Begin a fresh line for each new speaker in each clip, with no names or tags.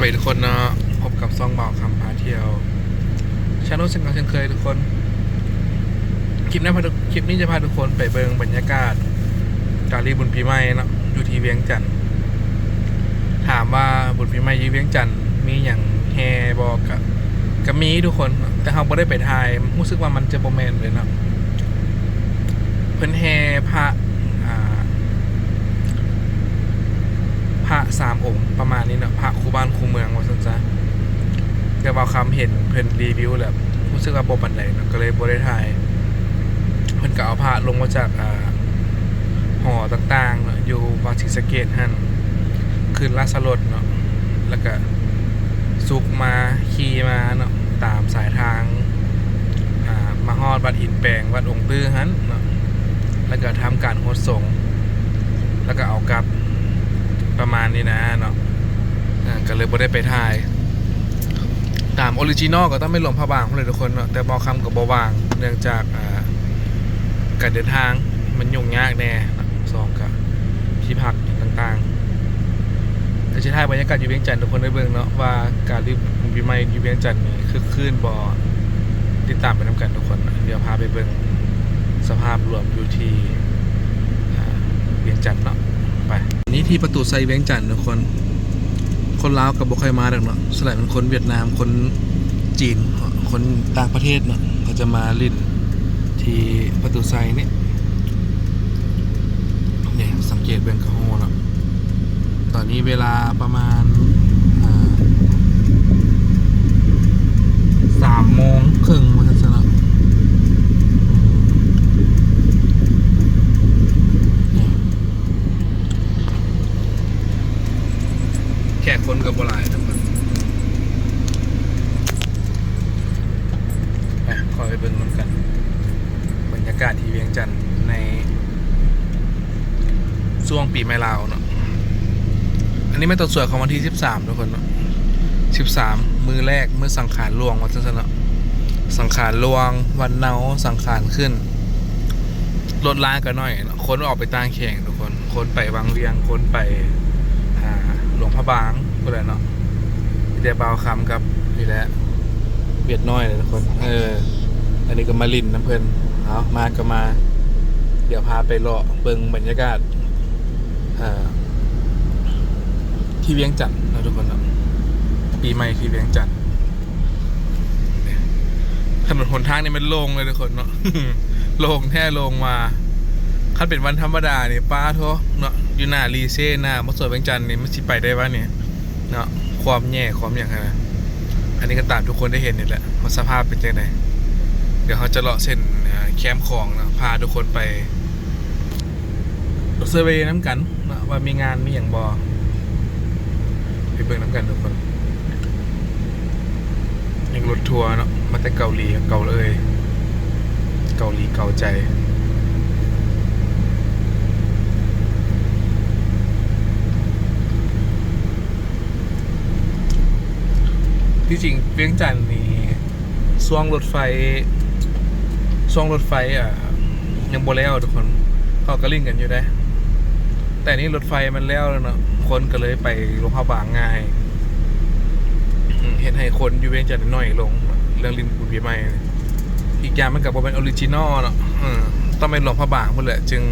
วัสดีทุกคนนะพบกับซองเบาคำพาเที่ยวชาโนสิงห์เช่นเคยทุกคน คลิปนี้พาทุกคลิปนี้จะพาทุกคนไปเบิงบรรยากาศการีบุญปีใหม่นะอยู่ที่เวียงจันทน์ถามว่าบุญปีใหม่ยี่เวียงจันทน์มีอย่างแฮบอกกับกับมีทุกคน แต่เขาไม่ได้ไปทายรู้สึกว่ามันจะโมเมนเลยนะเพิ่นแฮพระอ่า พระสามองค์ประมาณนี้เนาะพระคูบ้านคูเมืองว่าซั่นซะแต่ว่าคำเห็นเพิ่นรีวิวแล้วรู้สึกว่าบ่ปานใดเนาะก็เลยบ่ได้ถ่ายเพิ่นก็เอาพระลงมาจากอ่าหอต่างๆเนาะอยู่วัดศรีสะเกษหั่นขึ้นราชรถเนาะแล้วก็สุกมาขี่มาเนาะตามสายทางมาฮอดวัดอินแปลงวัดองค์ตื้อหันเนาะแล้วก็ทำการโฮดสงแล้วก็เอากลับ ประมาณนี้นะเนาะก็เลยบ่ได้ไปถ่าย ตามออริจินอลก็ต้องไม่หลวมพระบางเลยทุกคนเนาะแต่บอคำกับบวาง เนื่องจากการเดินทางมันยุ่งยากแน่สองกับที่พักต่างๆแต่จะถ่ายบรรยากาศอยู่เวียงจันทน์ทุกคนได้เบิ่งเนาะว่าการรีบปีใหม่อยู่เวียงจันทน์นี่คือคลื่นบอติดตามไปน้ำกันทุกคนเดี๋ยวพาไปเบิ่งสภาพรวมอยู่ที่เวียงจันทน์เนาะไป นี่ที่ประตูไซเวงจันทน์ทุกคน คนลาวกับบุคอยมาดักเนาะสลายเป็นคนเวียดนามคนจีน คนต่างประเทศเนาะเขาจะมาลินที่ประตูไซนี่เนี่ยสังเกตเป็นกะโฮเนาะตอนนี้เวลาประมาณสามโมงครึ่งวันสนะอืม แขกคนกับโบราณทุกคนไปคอยไปเบิ่งน้ำกัน บรรยากาศที่เวียงจันทน์ในช่วงปีใหม่ลาวเนาะ อันนี้ไม่ตัวสวยของวันที่ 13 ทุกคนเนาะ 13 มือแรกเมื่อสังขารลวงวันสั้นๆเนาะ สังขารลวง วันเนาสังขารขึ้นลดล้างกันหน่อยนะคนออกไปต่างแข่งทุกคน คนไปวังเวียง คนไป หลวงพระบางก็เลยเนาะมีแต่เบาวคำครับนี่แหละเวียดน้อยเลยทุกคน เออ อันนี้ก็มาลินน้ำเพลินเอามาก็มา เดี๋ยวพาไปเลาะเบิงบรรยากาศอ่าที่เวียงจันทน์นะทุกคนเนาะปีใหม่ที่เวียงจันทน์ถนนหนทางนี่มันโล่งเลยทุกคนเนาะโล่งแท้โล่งมา คันเป็นวันธรรมดาเนี่ยป้าโทเนาะอยู่หน้ารีเซ่หน้ามอสวยเวียงจันทน์นี่มันสิไปได้วะเนี่ยเนาะความแย่ความอย่างไรนะอันนี้ก็ตามทุกคนได้เห็นนี่แหละว่าสภาพเป็นยังไงเดี๋ยวเขาจะเลาะเส้นแคมป์ของนะพาทุกคนไปเซอร์เวย์น้ำกันเนาะว่ามีงานมีอย่างบอไปเบิ่งน้ำกันทุกคนยังรถทัวร์เนาะมาแต่เกาหลีเกาเลย เกาหลีเกาใจ ที่จริงเวียงจันทน์นี่ช่วงรถไฟช่วงรถไฟอะยังโบแล้วทุกคนเขาก็ลิ่งกันอยู่ได้ แต่นี่รถไฟมันแล้วแล้วเนาะคนก็เลยไปลงพระบางง่ายเห็นให้คนอยู่เวียงจันทน์น้อยลง เรื่องลินบุญปีใหม่อีกอย่างมันกับว่าเป็นออริจินอลเนาะต้องเป็นหลวงพระบางพุ่นแหละจึง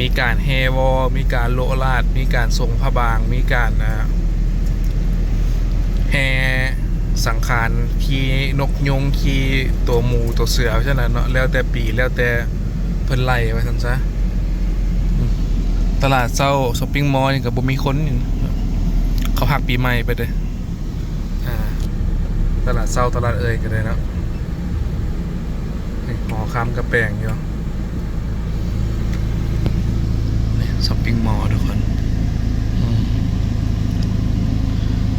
มีการแฮวอมีการโลลาด มีการทรงพระบาง มีการนะ แฮสังขารขี่นกยงขี่ตัวหมูตัวเสือใช่ไหมเนาะแล้วแต่ปีแล้วแต่เพิ่นไล่ไว้ซั่นซะตลาดเช้าช้อปปิ้งมอลล์นี่ก็บ่มีคนนี่เขาหักปีใหม่ไปเด้ออ่าตลาดเช้าตลาดเอ่ยก็ได้เนะหอคำกระแปลงอยู่ช้อปปิ้งมอลล์ทุกคนอืม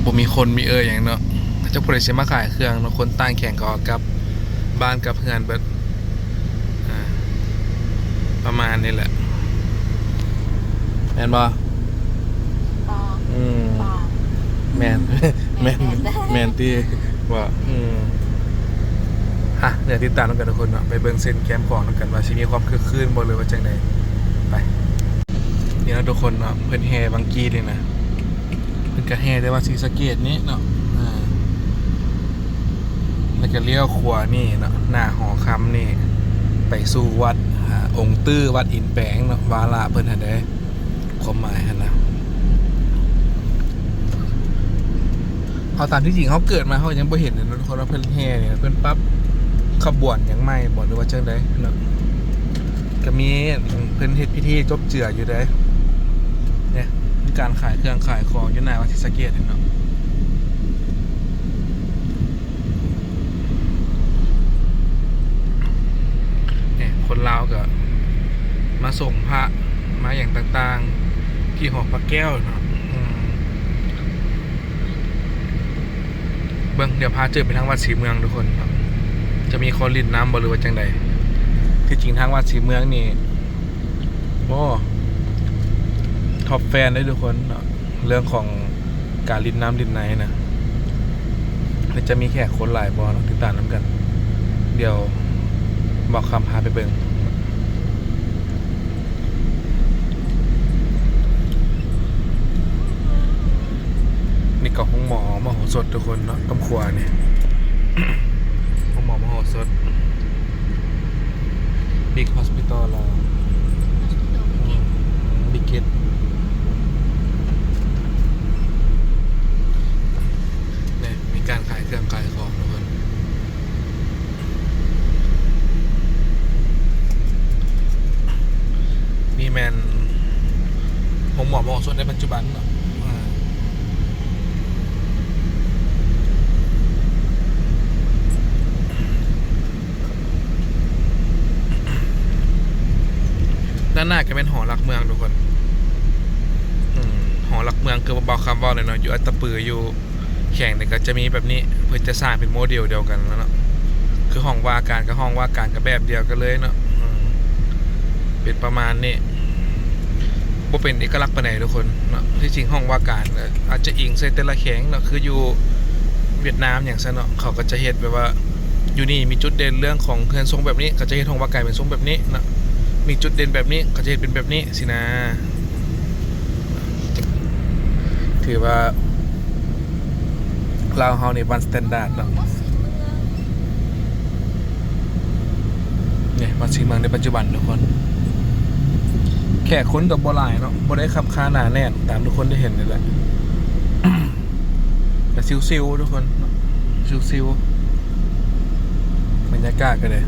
บ่มีคนมีเอ่ยอย่างเนาะเจ้าผู้ใดสิมาขายเครื่องเนาะคนต่างแข่งก็กลับบ้านกับเพื่อนเบิดอ่าประมาณนี้แหละแม่นบ่
ปอ
อืม
ปอ
แม่นแม่น
แม่น
แม่นที่ว่าอืมฮะเดี๋ยวติดตามกันทุกคนเนาะไปเบิ่งเส้นแคมป์ของนำกันว่าสิมีความคึกคืนบ่หรือว่าจังไดไปนี่นะทุกคนเนาะเพิ่นแห่บางกีเลยนะ เพิ่นก็แห่ได้ว่าศีสะเกดนี้เนาะแล้วก็เลี้ยวขวานี่เนาะหน้าหอคำนี่ ไปสู่วัดอองค์ตื้อวัดอินแปงเนาะวาลาเพิ่นหันได้ความหมายหันนะเอาตามที่จริงเขาเกิดมาเขายังบ่เห็นเลยนาะทุกคนว่าเพิ่นแห่เนี่ยเพิ่นปั๊บขบวนยังไม่บอกหรือว่าเจังไดเนาะก็มีเพิ่นเฮ็ดพิธีจบเจืออยู่เด้ การขายเครื่องขายของอยู่หน้าวัดศรีสเกษเนาะเนี่ยคนลาวก็มาส่งพระมาอย่างต่างๆ ที่หอพระแก้วเนาะอืมเบิ้งเดี๋ยวพาเจอไปทางวัดศรีเมืองทุกคนจะมีคนลินน้ำบริวาจังใดที่จริงทางวัดศรีเมืองนี่โอ้ ท็อปแฟนเลยทุกคนเนาะเรื่องของการลินน้ำลินไหนนะแล้วจะมีแขกคนหลายบอเนาะติดตามน้ำกัน เดี๋ยวบอกคำพาไปเบิงนี่ก็ห้องหมอมโหสถทุกคนเนาะต้มครัวเนี่ยห้องหมอมโหสถบิ๊กฮอสพิทอลเราบิ๊กเกตเนี่ยมี การขายเครื่องขายของทุกคนนี่แมนผมหมอบอกส่วนในปัจจุบันเนาะด้านหน้าก็เป็นหอรักเมืองทุกคนอืมหอรักเมืองคือเบาคำว่าเลยเนาะอยู่อัตตปืออยู่ แข่งเนี่ยก็จะมีแบบนี้เพื่อจะสร้างเป็นโมเดลเดียวกันแล้วเนาะคือห้องว่าการกับห้องว่าการกับแบบเดียวกันเลยเนาะเป็นประมาณนี้บ่าเป็นเอกลักษณ์ปานทุกคนเนาะที่จริงห้องว่าการอาจจะอิงใส่แต่ละแข็งเนาะคืออยู่เวียดนามอย่างซะเนาะเขาก็จะเฮ็ดแบบว่าอยู่นี่มีจุดเด่นเรื่องของเรือนทรงแบบนี้เขาจะเฮ็ดห้องว่าการเป็นทรงแบบนี้เนาะมีจุดเด่นแบบนี้เขาจะเฮ็ดเป็นแบบนี้สินะถือว่า ลาวเฮานี่วันสแตนดาร์ดเนาะเนี่ยวันสีเมืองในปัจจุบันทุกคน แขกค้นกับโบลายเนาะโบได้ขับค้าหนาแน่นตามทุกคนได้เห็นนี่แหละแต่ซิวๆทุกคนเนาะซิวๆบรรยากาศก็เลย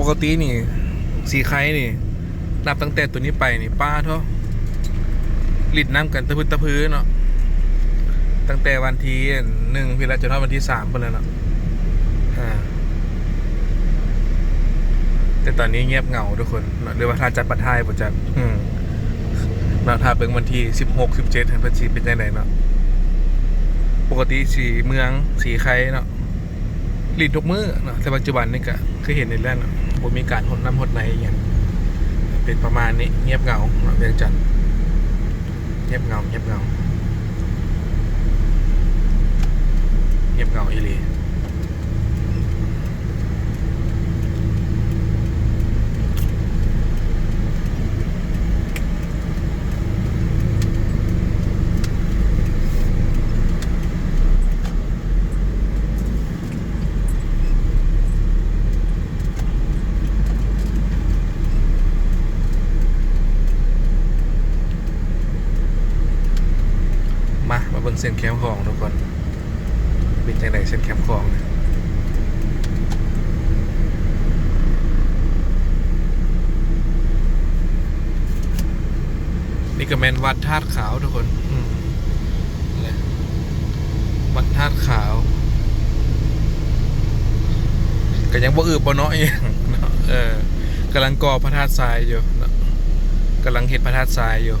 ปกตินี่ สีไข่นี่ นับตั้งแต่ตัวนี้ไปนี่ป้าเท่าลิดน้ำกันตะพื้นตะพื้นเนาะตั้งแต่วันที่หนึ่งพิลาจนถึงวันที่สามไปเลยเนาะแต่ตอนนี้เงียบเหงาทุกคนเนอะหรือว่าถ้าจัดปัดทายผมจะอืมเนาะถ้าเป็นวันที่สิบหกสิบเจ็ดเพันสีเป็นยังไงเนาะปกติสีเมืองสีไข่เนาะลินทุกมือเนาะแต่ปัจจุบันนี่ก็คือเห็นในเรื่องเนาะผมมีการหดน้ำหดไหนอย่างเงี้ย เป็นประมาณนี้เงียบเหงาเวียงจันทร์เงียบเหงาเงียบเหงาเงียบเหงาอีเลี มา มา เส้นแคมป์ของทุกคนเป็นจังไดเส้นแคมป์ของเนี่ยนี่ก็แมนวัดธาตุขาวทุกคนวัดธาตุขาว ก็ยังบ่อืบบ่น้อยเนาะเออกำลังก่อพระธาตุทรายอยู่กำลังเห็ดพระธาตุทรายอยู่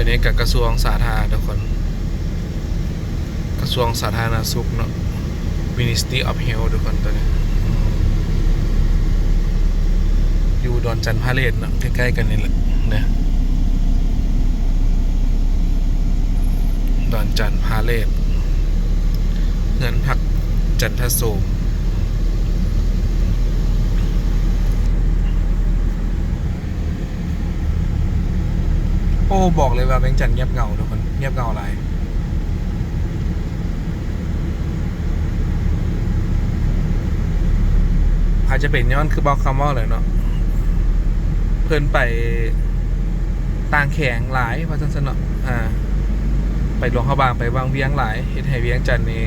ดี๋ยวนี้กับกระทรวงสาธารณสุขทุกคน กระทรวงสาธารณสุขเนาะ Ministry of Health ทุกคนตัวนี้อืมอยู่ดอนจันทร์พาเลทเนาะใกล้ๆกันนี่แหละนะดอนจันทร์พาเลทเงินพักจันทโสม โอ้บอกเลยว่าแบงค์จันเงียบเงาทุกคนเงียบเงาอะไรอาจจะเป็นย้อนคือบอกคำว่าเลยเนาะเพิ่นไปต่างแข่งหลายว่าจังซั่นเนะอ่า ไปหลวงเขาบางไปวางเวียงหลายเฮ็ดให้เวียงจันนี่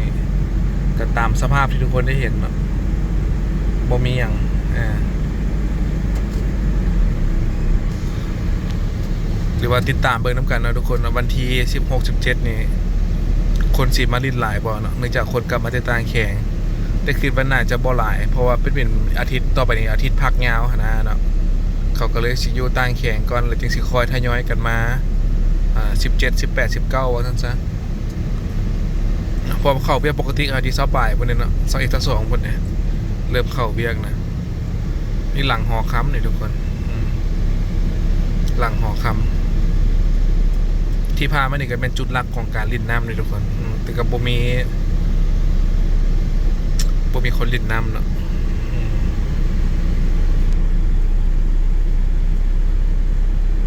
ก็ตามสภาพที่ทุกคนได้เห็นเนาะบ่มีหยังอ่าห รือว่าติดตามเบิ่งน้ำกันนะทุกคนนะวันที่16 17นี่คนสิมาลินหลายบ่เนาะเนื่องจากคนกลับมาแต่ต่างแข่งแต่คือวันน่าจะบ่หลาย เพราะว่าเป็นเป็นอาทิตย์ต่อไปนี้อาทิตย์พักยาวหนะเนาะเขาก็เลยสิอยู่ต่างแข่งก่อนแล้วจึงสิคอยทยอยกันมาอ่าสิบเจ็ดสิบแปดสิบเก้าว่าท่านซะพอเข้าเบียกปกติอาทิตย์เสาบ่ายพวกนี้เนาะสองเอกสองพวกนี้เริ่มเข้าเบียกนะนี่หลังหอค้ำนี่ทุกคนหลังหอคำ ที่พามานี่ก็เป็นจุดหลักของการลินน้ำนี่ทุกคนแต่กับบ่มีบ่มีคนลินน้ำเนาะ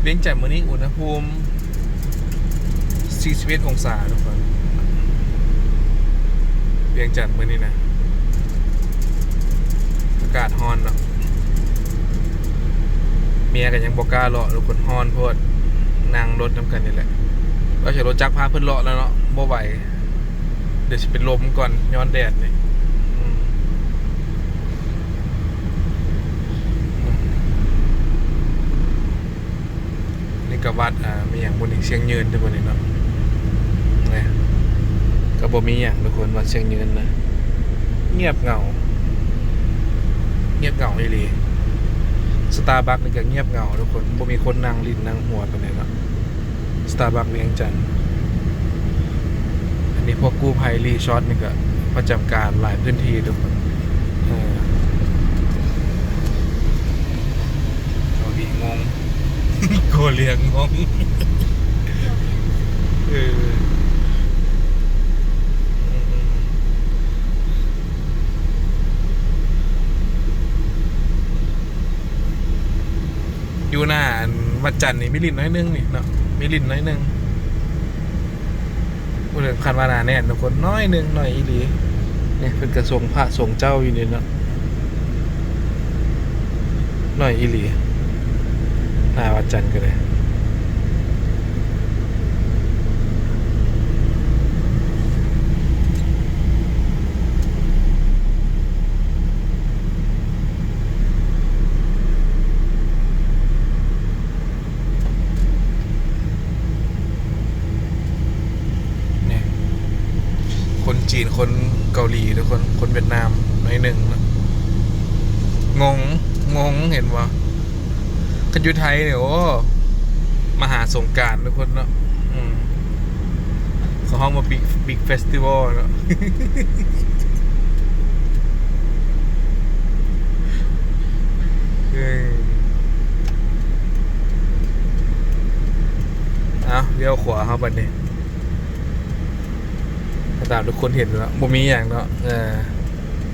เลี้ยงจากมื้อนี้อุณหภูมิ41องศาทุกคนเวียงจันทร์มื้อนี้นะอากาศฮ้อนเนาะเมียกันยังบอกล้าเลาะทุกคนฮ้อนโพดนั่งรถน้ำกันนี่แหละ เราใช้รถจักรพาเพิ่อนเลาะแล้วเนาะบ่ไหวเดี๋ยวสิเป็นลมก่อนย้อนแดดนี่นี่ก็วัดอ่ามีอย่างบนอีกเชียงยืนทุกคนนี่เนาะนะก็บ่มีอย่างทุกคนวัดเชียงยืนนะเงียบเหงา เงียบเหงาอีหลีสตาร์บัคนี่ก็เงียบเหงาทุกคนบ่มีคนนั่งลิ้นนั่งหัวกันเลยเนาะ สตาร์บัคเวียงจันทน์อันนี้พวกกู้ภัยรีช็อตนี่ก็ประจำการหลายพื้นที่ทุกคนเออเอาดีงงโกเลียงงงเอออยู่หน้าอันวัดจันทร์นี่มิลินน้อยหนึงนี่เนาะ มีลินน้อยหนึ่งพูดถึงคันวานาแน่นทุกคนน้อยหนึ่งหน่อยอีหลีเนี่ยเป็นกระทรวงพระสงฆ์เจ้าอยู่นี่เนาะหน่อยอีหลีหน้าวัดจันทร์ก็เลยคน จีนคนเกาหลีทุกคนคนเวียดนามน้อยหนึ่งงงงงเห็นวะกันยูไทยเนี่ยโอ้มหาสงกรารทุกคนเนาะเขาห้องมาบิ๊กบิ๊กเฟสติวัลเนาะเอ้าเลี้ยวขวาเข้าไปนี่ ตามทุกคนเห็นแล้วบ่มีอย่างเนาะเออ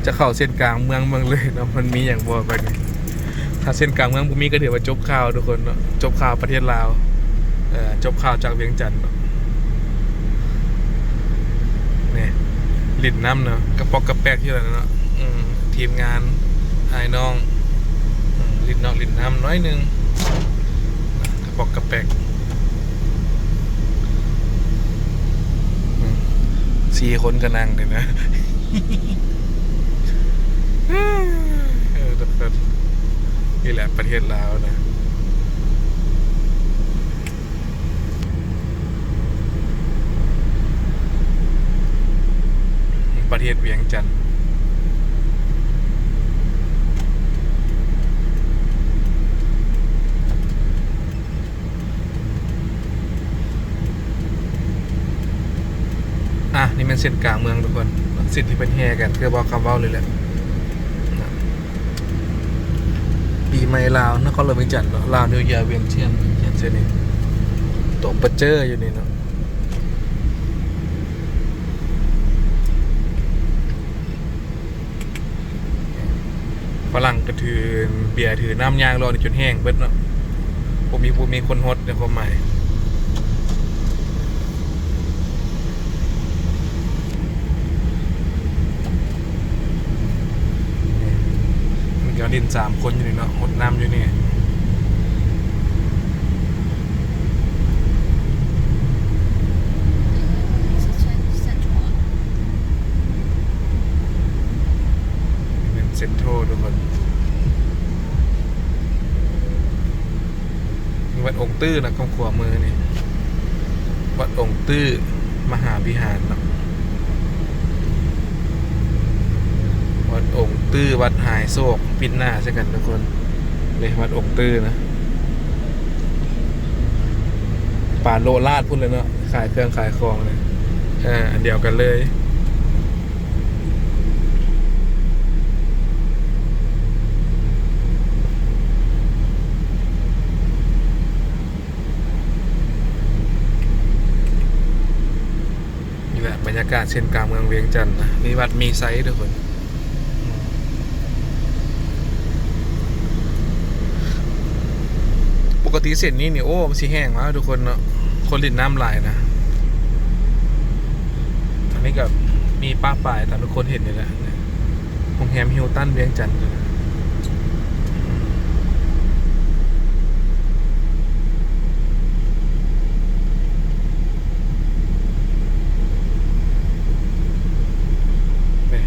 จะเข้าเส้นกลางเมืองเมืองเลยเนาะมันมีอย่างบ่ไปนี่ถ้าเส้นกลางเมืองบ่มีก็ถือว่าจบข่าวทุกคนเนาะจบข่าวประเทศลาวเออจบข่าวจากเวียงจันทน์เนาะนี่ลิ้นน้ำเนาะกระปอกกระแปกที่อะไรเนาะอืมทีมงานไอ้น้องลิ้นน้องลิ้นน้ำน้อยนึงกระปอกกระแปก สี่คนก็นั่งเลยนะเออแต่นี่แหละประเทศลาวนะประเทศเวียงจันทร์ะนี่มันเส้นกลางเมืองทุกคนสิทธิ์ที่เป็นแฮกันคือบอกคำว่าเลยแหละปีใหม่ลาวนครหลวงเวียงจันทร์ลาวนิวยอร์กเวียงเชียนเชียนเซนี่ตัวปัจเจออยู่นี่เนาะฝรั่งกระถือเบียร์ถือน้ำยางรอในจนแห้งเบิดเนาะผมมีผมมีคนฮดในความหมาย เดี๋ยวดินสามคนอยู่นี่เนาะหดน้ำอยู่นี่เซ็นทรัลทุกคนวัดองค์ตื้อนะกำขวามือนี่ วัดองค์ตื้อ มหาวิหารนะ ตื้อวัดหายโศกปิดหน้าใช่กันทุกคนเลยวัดองตื้อนะป่าโลลาดพุ่นเลยเนาะขายเครื่องขายของเลยอออันเดียวกันเลยนี่แหละบรรยากาศเช่นกลางเมืองเวียงจันทร์นะนี่วัดมีไซส์ทุกคนป กติเส้นนี้นี่โอ้ มันสีแห้งมากทุกคนเนาะคนลินน้ำลายนะอันนี้กับมีป้าป่ายแต่ทุกคนเห็นนี่แหละโรงแรมฮิลตันเวียงจันทร์นี่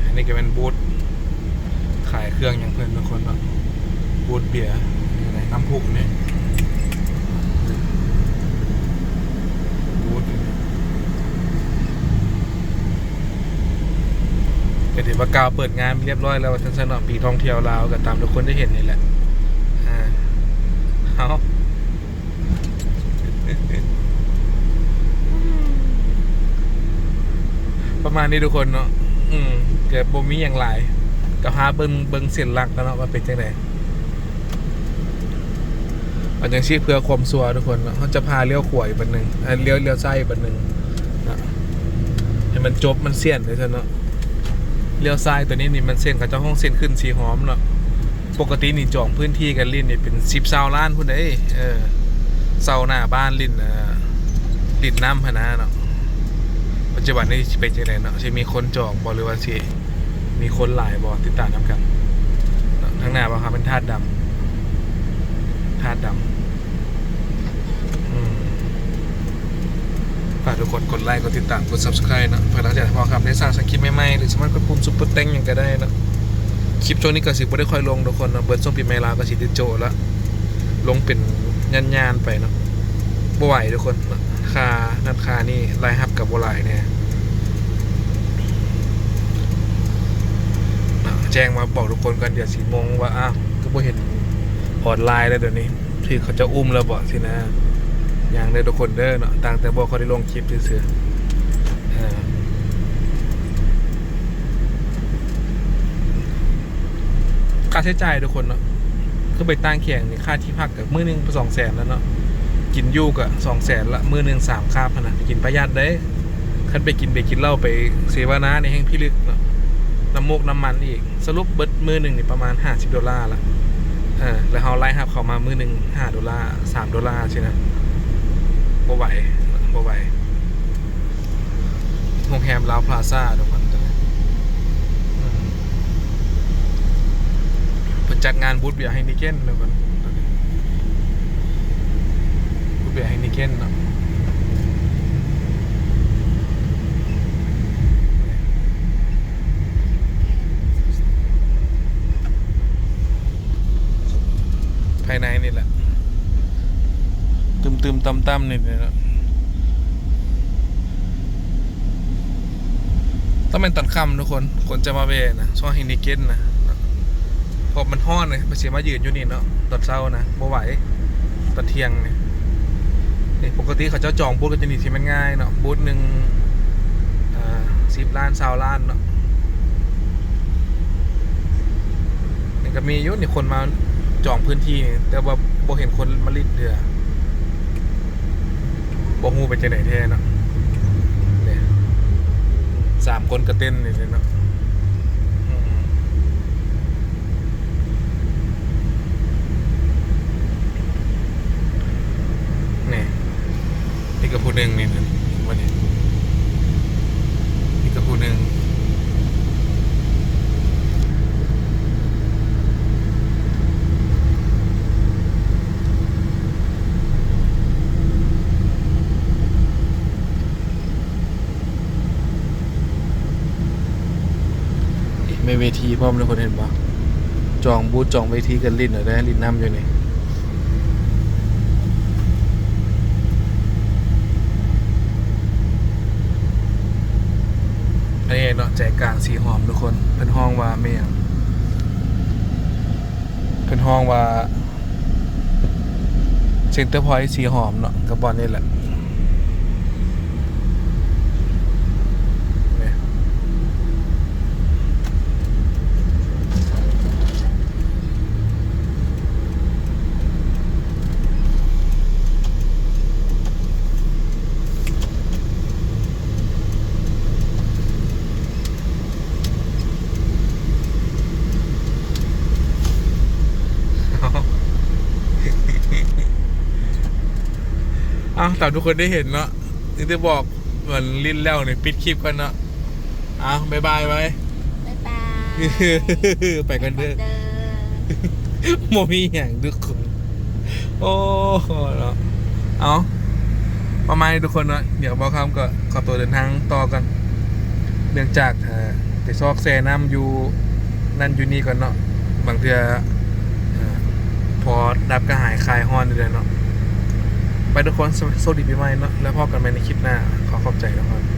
อันนี้ก็เป็นบูธขายเครื่องอย่างเพื่อนทุกคนเนาะบูธเบียร์อะไรน้ำพุนี่บูธนี่ ก็ถือว่ากาวเปิดงานเรียบร้อยแล้วท่านสนอปีท่องเที่ยวลาวก็ตามทุกคนได้เห็นนี่แหละอ่าเอาประมาณนี้ทุกคนเนาะอืมเกิดบ่มีอย่างไรก็หาเบิงเบิงเส้นหลักแล้วเนาะว่าเป็นจังไดเอาจังชีพเพื่อความสัวทุกคนเนาะเขาจะพาเลี้ยวขวาอีกบันหนึ่งเอ่อเลี้ยวเลี้ยวซ้บันหนึ่งนะให้มันจบมันเสี้ยนเลยเนาะ เลี้ยวซ้ายตัวนี้นี่มันเส้นกับเจ้าห้องเส้นขึ้นสีหอมเนาะปกตินี่จองพื้นที่กันลิ้นนี่เป็นสิบเซาล้านพุ่นเด้เออเซาหน้าบ้านลิ้นอ่อลิ้นน้ำพนะเนาะปัจจุบันนี้เป็นจังไดเนาะสิมีคนจองบ่หรือว่าสิมีคนหลายบ่ติดตามนํกันเนาะข้งหน้าบ่ครับเป็นธาตุดำธาตุดำอืมฝาก ทุกคนกดไลค์กดติดตามกด Subscribe นะเพื่อเราจะพอครับได้สร้างสคริปต์ใหม่ๆหรือสามารถกดปุ่มซุปเปอร์เต็งอย่างก็ได้นะคลิปช่วงนี้ก็สิบ่ได้ค่อยลงทุกคนเนาะเบิดช่วงปีใหม่ลาวก็สิได้โจแล้วลงเป็นยานๆไปเนาะบ่ไหวทุกคนค่าน้ำค่านี่รายรับกับบ่หลายเนี่ยแจ้งมาบอกทุกคนกันเดี๋ยวสีโมงว่าอ้าวก็บ่เห็นออนไลน์แล้วเดี๋ยวนี้ที่เขาจะอุ้มแล้วบอกสินะ อย่างเด้อทุกคนเด้อเนาะต่างแต่บอกเขาได้ลงคลิปซื่อๆเออค่าใช้จ่ายทุกคนเนาะคือไปตั้งแข่งนี่ค่าที่พักกับมือหนึ่งสองแสนแล้วเนาะกินยูกับสองแสนละมือหนึ่งสามคาบนะกินประหยัดได้คันไปกินไปกินเหล้าไปเสวนาในแห่งพิลึกเนาะน้ำมูกน้ำมันอีก สรุปเบิดมือหนึ่งนี่ประมาณห้าสิบดอลลาร์ละเออแล้วเขาไล่หับเขามามือหนึ่งห้าดอลลาร์สามดอลลาร์ใช่ไหม บ่ไหวบ่ไหวโรงแรมลาวพลาซ่าทุกคนตอนนี้อืมเพิ่นจัดงานบูธเบียร์ไฮนิเก้นทุกคนบูธเบียร์ไฮนิเก้นเนาะภายในนี่แหละ ตึม ตึมๆตำนี่เนาะต้องเป็นตอนค่ำทุกคนคนจะมาเวนะช่วงฮินิเก้นนะพอมันห้อนเลยไปเสียมายืนอยู่นี่เนาะตอนเช้านะบ่ไหวตอนเที่ยงเนี่ยนี่ปกติเขาจ้าจองบูธก็จะนี่ที่มันง่ายเนาะบูธหนึ่งสิบล้านสาวล้านเนาะนี่ก็มีอยุ่นี่คนมาจองพื้นที่นี่ แต่ว่าบ่เห็นคนมาลิดเดือ บ่ฮู้ไปเจังได๋แท้เนาะเนี่ยสามคนก็เต้นนี่เนาะนี่นี่ก็ผู้หนึ่งนี่วันนี้นี่ก็ผู้หนึ่ง ไม่เวทีพร้อมเลยคนเห็นปะจองบูธจองเวทีกันลิ้นหน่อยได้ลิ้นน้ำอยู่นี่อันนี้เนาะใจกลางสีหอมทุกคนเพิ่นห้องว่าไม่หยังเพิ่นห้องว่าเซ็นเตอร์พอยต์สีหอมเนาะกับบอลนี่แหละเนี่ย อ้าวแต่ทุกคนได้เห็นเนาะนี่จะบอกเหมือนลิ้นแล้วเนี่ยปิดคลิปกันเนาะอ้าวบายบายไว้
บ๊ายบาย
ไปกันเด้อ
เด้อ
โมมีอย่างทุกคน โอ้โหเนาะเอาประมาณนี้ทุกคนเนาะเดี๋ยวบอกคำก็ขอตัวเดินทางต่อกัน เนื่องจากเอ่อไปซอกแซน้ำอยู่นั่นอยู่นี่ก่อนเนาะบางเทือเอ่อพอดับก็หายคลายฮอนเลยเนาะ ไปทุกคนสวัสดีปีใหม่เนาะแล้วพบกันใหม่ในคลิปหน้า ขอขอบใจทุกคน